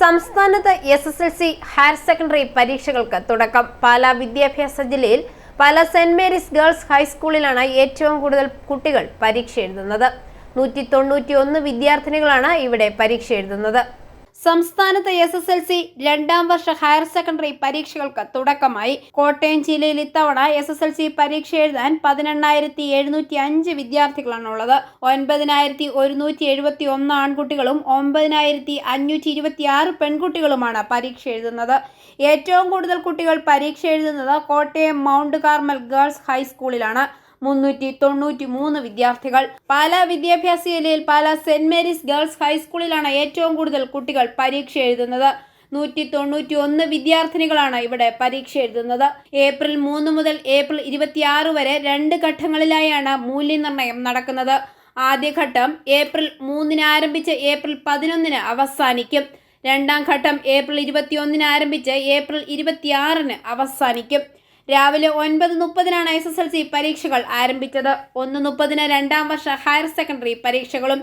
സംസ്ഥാനത്ത് S S L C higher secondary പരീക്ഷകൾക്ക് തുടക്കം. പാലാ വിദ്യാഭ്യാസ ജില്ലയിൽ പല സെന്റ് മേരീസ് ഗേൾസ് ഹൈസ്കൂളിലാണ് ഏറ്റവും കൂടുതൽ കുട്ടികൾ പരീക്ഷ എഴുതുന്നത്. നൂറ്റി തൊണ്ണൂറ്റി ഒന്ന് വിദ്യാർത്ഥിനികളാണ് ഇവിടെ പരീക്ഷ എഴുതുന്നത്. സംസ്ഥാനത്ത് എസ് എസ് എൽ സി രണ്ടാം വർഷ ഹയർ സെക്കൻഡറി പരീക്ഷകൾക്ക് തുടക്കമായി. കോട്ടയം ജില്ലയിൽ ഇത്തവണ എസ് എസ് എൽ സി പരീക്ഷ എഴുതാൻ പതിനെണ്ണായിരത്തി എഴുന്നൂറ്റി അഞ്ച് വിദ്യാർത്ഥികളാണുള്ളത്. ഒൻപതിനായിരത്തി ഒരുന്നൂറ്റി എഴുപത്തി ഒന്ന് ആൺകുട്ടികളും ഒമ്പതിനായിരത്തി അഞ്ഞൂറ്റി ഇരുപത്തി ആറ് പെൺകുട്ടികളുമാണ് പരീക്ഷ എഴുതുന്നത്. ഏറ്റവും കൂടുതൽ കുട്ടികൾ പരീക്ഷ എഴുതുന്നത് കോട്ടയം മൗണ്ട് കാർമൽ ഗേൾസ് ഹൈസ്കൂളിലാണ്. മുന്നൂറ്റി തൊണ്ണൂറ്റി മൂന്ന് വിദ്യാർത്ഥികൾ. പാലാ വിദ്യാഭ്യാസ ജില്ലയിൽ പാലാ സെന്റ് മേരീസ് ഗേൾസ് ഹൈസ്കൂളിലാണ് ഏറ്റവും കൂടുതൽ കുട്ടികൾ പരീക്ഷ എഴുതുന്നത്. നൂറ്റി തൊണ്ണൂറ്റി ഒന്ന് വിദ്യാർത്ഥിനികളാണ് ഇവിടെ പരീക്ഷ എഴുതുന്നത്. ഏപ്രിൽ മൂന്ന് മുതൽ ഏപ്രിൽ ഇരുപത്തിയാറ് വരെ രണ്ട് ഘട്ടങ്ങളിലായാണ് മൂല്യനിർണയം നടക്കുന്നത്. ആദ്യഘട്ടം ഏപ്രിൽ മൂന്നിന് ആരംഭിച്ച് ഏപ്രിൽ പതിനൊന്നിന് അവസാനിക്കും. രണ്ടാം ഘട്ടം ഏപ്രിൽ ഇരുപത്തിയൊന്നിന് ആരംഭിച്ച് ഏപ്രിൽ ഇരുപത്തിയാറിന് അവസാനിക്കും. രാവിലെ ഒൻപത് മുപ്പതിനാണ് എസ് എസ് എൽ സി പരീക്ഷകൾ ആരംഭിച്ചത്. ഒന്ന് മുപ്പതിന് രണ്ടാം വർഷ ഹയർ സെക്കൻഡറി പരീക്ഷകളും.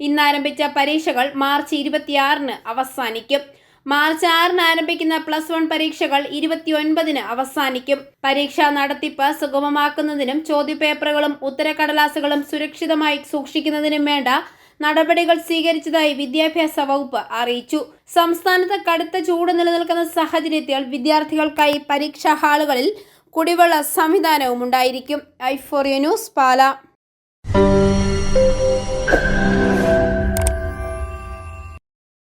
ഇന്ന് ആരംഭിച്ച പരീക്ഷകൾ മാർച്ച് ഇരുപത്തിയാറിന് അവസാനിക്കും. മാർച്ച് ആറിന് ആരംഭിക്കുന്ന പ്ലസ് വൺ പരീക്ഷകൾ ഇരുപത്തിയൊൻപതിന് അവസാനിക്കും. പരീക്ഷാ നടത്തിപ്പ് സുഗമമാക്കുന്നതിനും ചോദ്യപേപ്പറുകളും ഉത്തരക്കടലാസുകളും സുരക്ഷിതമായി സൂക്ഷിക്കുന്നതിനും വേണ്ട നടപടികൾ സ്വീകരിച്ചതായി വിദ്യാഭ്യാസ വകുപ്പ് അറിയിച്ചു. സംസ്ഥാനത്ത് കടുത്ത ചൂട് നിലനിൽക്കുന്ന സാഹചര്യത്തിൽ വിദ്യാർത്ഥികൾക്കായി പരീക്ഷാ ഹാളുകളിൽ കുടിവെള്ള സംവിധാനവും ഉണ്ടായിരിക്കും. I for you news Pala.